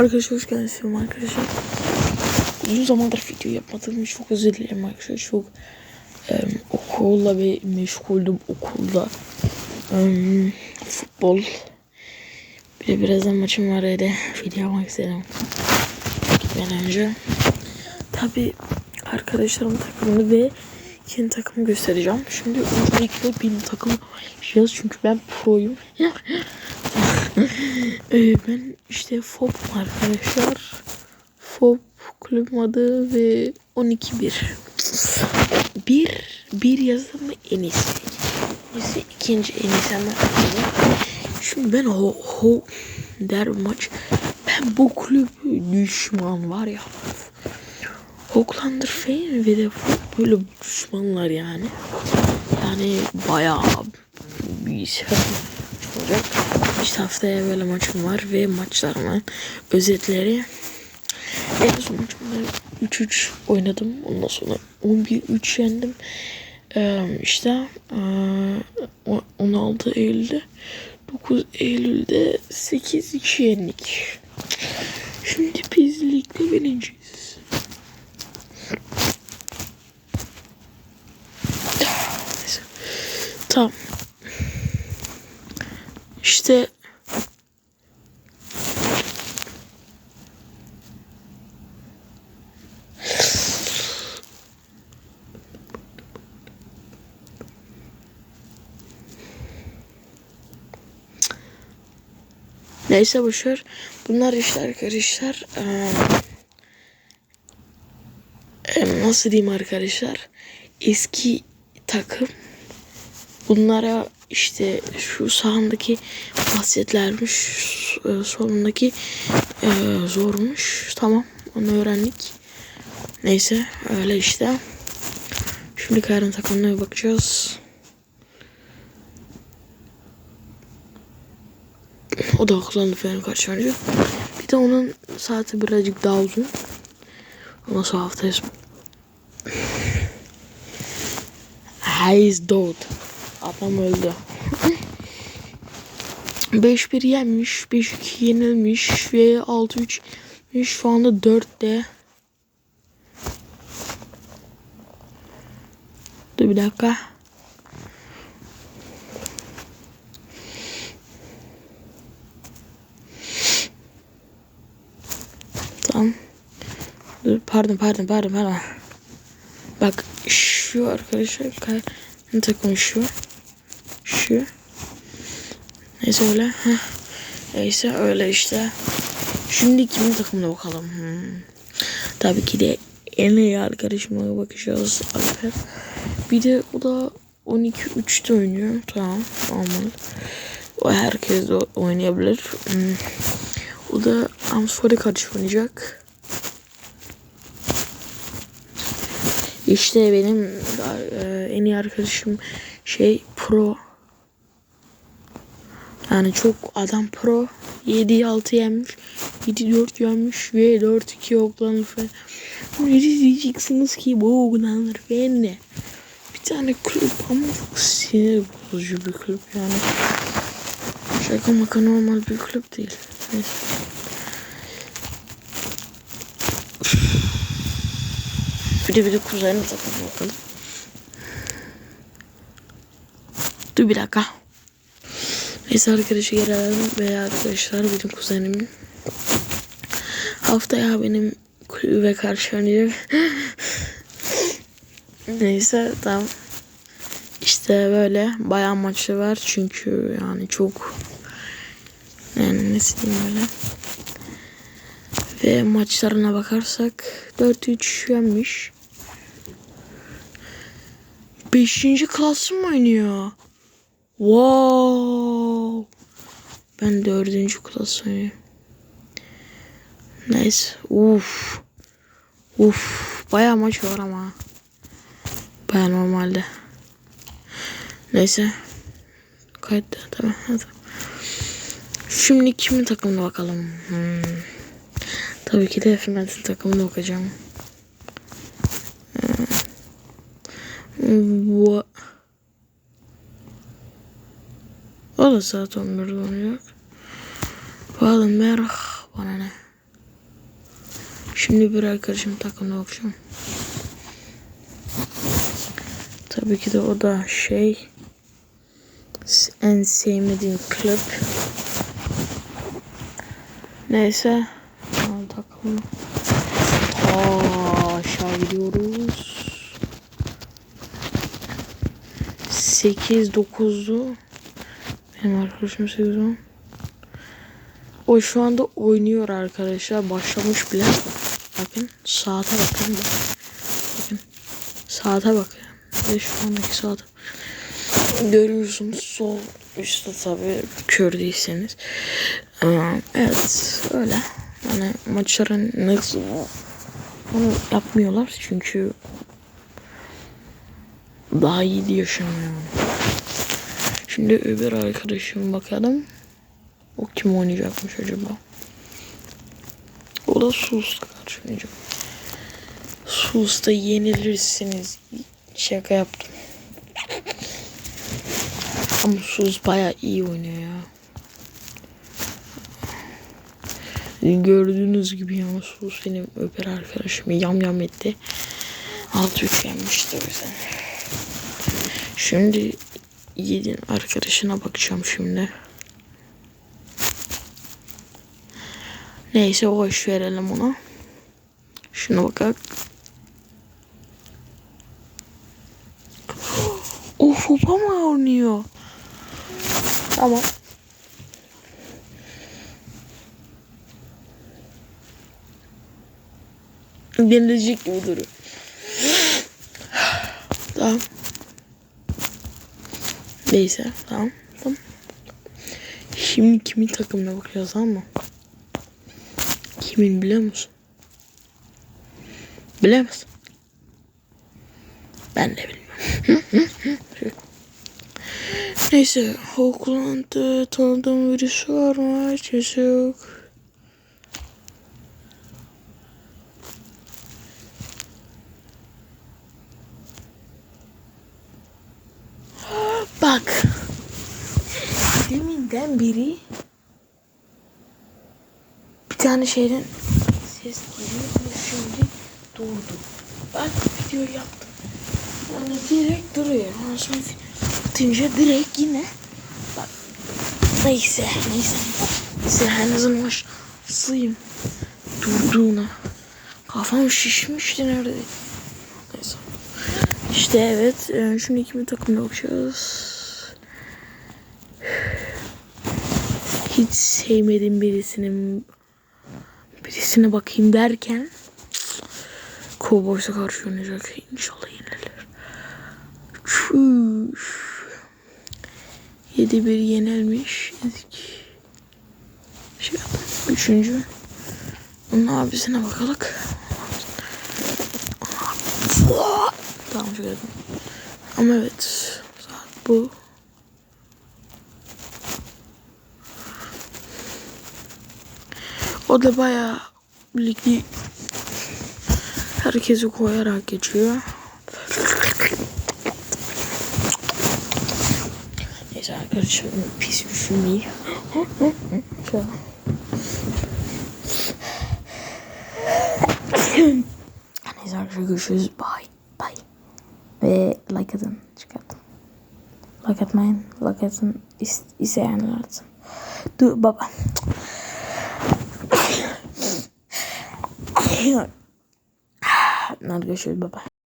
Arkadaşlar hoş geldiniz film arkadaşlar. Uzun zamandır video yapmadığım için çok özür dilerim arkadaşlar. Çok em, okulla ve meşguldüm okulda. Em, futbol. Bir de birazdan maçım var evde. Video yapmak istedim. Gitmeden önce. Tabi arkadaşlarım takımını ve kendi takımı göstereceğim. Şimdi öncelikle benim takım yapacağız çünkü ben proyum. Ee, ben işte FOP arkadaşlar. FOP kulübüm adı ve 12 1. Bir, bir yazdım mı en iyisi. İyisi ikinci en iyisi ama. Şimdi ben ho, ho der maç. Ben bu kulübü düşman var ya. Hoklander Feyn ve de böyle düşmanlar yani. Yani bayağı bir şey olacak. İşte haftaya böyle maçım var ve maçlarımın özetleri. En son maçımda 3-3 oynadım. Ondan sonra 11-3 yendim. Ee, işte ee, 16 Eylül'de 9 Eylül'de 8-2 yendik. Şimdi biz ligde birinciyiz. Tamam. İşte Neyse boşver. Bunlar işte arkadaşlar. Em, nasıl diyeyim arkadaşlar? Eski takım. Bunlara işte şu sağındaki bahsetlermiş. e, Solundaki e, zormuş. Tamam onu öğrendik. Neyse öyle işte. Şimdi Kayrın takımına bir bakacağız. O da akıllandı falan karşı önce. Bir de onun saati birazcık daha uzun. Ondan sonra haftayız. Hayes doğdu. Adam öldü. 5-1 yenmiş, 5-2 yenilmiş ve 6-3 şu anda 4'te. Dur bir dakika. Tamam. Dur pardon pardon pardon pardon. Bak şu arkadaşlar takım şu. Şu. Neyse öyle. Heh. Neyse öyle işte. Şimdi kimin takımına bakalım. Hmm. Tabii ki de en iyi arkadaşıma bakacağız. Alper. Bir de o da 12-3'te oynuyor. Tamam. Tamam. O herkes de oynayabilir. Hmm. O da Amsford'a karşı oynayacak. İşte benim e, en iyi arkadaşım şey pro. Yani çok adam pro. 7-6 yenmiş. 7-4 yenmiş ve 4-2 oklanır falan. Ne diyeceksiniz ki bu oklanır falan ne? Bir tane kulüp ama çok sinir bozucu bir kulüp yani. Şaka maka normal bir kulüp değil. Neyse. Bir de bir de kuzenim takımına bakalım. Dur bir dakika. Neyse arkadaşı gelelim ve arkadaşlar benim kuzenimin haftaya benim kulübe karşı oynayacak. Neyse tamam. İşte böyle bayağı maçı var çünkü yani çok yani nasıl diyeyim böyle. Ve maçlarına bakarsak 4-3 yenmiş. 5. klas mı oynuyor? Wow. Ben dördüncü klas oynuyorum. Neyse. Uf. Uf. Bayağı maç var ama. Baya normalde. Neyse. Kayıtta tamam. Hadi. Şimdi kimin takımına bakalım. Hmm. Tabii ki de Efendimiz'in takımına bakacağım. Hmm. Bu Da saat 11'de olacak. Bakalım merh bana ne. Şimdi bir arkadaşım takımına bakacağım. Tabii ki de o da şey en sevmediğim kulüp. Neyse. Tamam takım. Aa, aşağı gidiyoruz. 8 9'du. Benim arkadaşım 8 10. O şu anda oynuyor arkadaşlar. Başlamış bile. Bakın saate bakın. Bakın. Saate bakın. Ve şu andaki saate. Görüyorsunuz sol üstte tabi kör değilseniz. Evet öyle. Yani maçların nasıl onu yapmıyorlar çünkü daha iyi diye yaşamıyorum. Şimdi öbür arkadaşım bakalım. O kim oynayacakmış acaba? O da Sus karşı oynayacak. Sus'ta yenilirsiniz. Şaka yaptım. Ama Sus baya iyi oynuyor ya. Gördüğünüz gibi ya Sus benim öbür arkadaşımı yam yam etti. 6-3 yenmişti o yüzden. Şimdi Yiğit'in arkadaşına bakacağım şimdi. Neyse boş verelim ona. Şuna bakalım. Of hopa mı oynuyor? Tamam. Denilecek gibi duruyor. Tamam. Neyse tamam. Tamam. Şimdi kimin takımına bakacağız ama. Kimin biliyor musun? Musun? Ben de bilmiyorum. Neyse Oakland'da tanıdığım birisi var mı? Hiç yok. Bak. Deminden beri bir tane şeyden ses geliyor ve şimdi durdu. Bak video yaptım. Yani direkt duruyor. Ondan sonra atınca direkt yine bak neyse neyse neyse en azından başlayayım durduğuna. Kafam şişmişti nerede. Neyse. İşte evet. e, Şimdi kimin takımına bakacağız. Hiç sevmediğim birisinin birisine bakayım derken Cowboys'a karşı oynayacak. İnşallah yenilir. Çüş. 7-1 yenilmiş. Ezik. Şey yapalım. Üçüncü. Onun abisine bakalım. Tamam şöyle. Ama evet. Saat bu. O da bayağı ligli herkesi koyarak geçiyor. Neyse arkadaşlar pis üşümeyi. Neyse arkadaşlar görüşürüz. Bye. Bye. Ve like atın. Çıkarttım. Like atmayın. Like atın. İs isteyenler atsın. Dur baba. Hadi görüşürüz baba.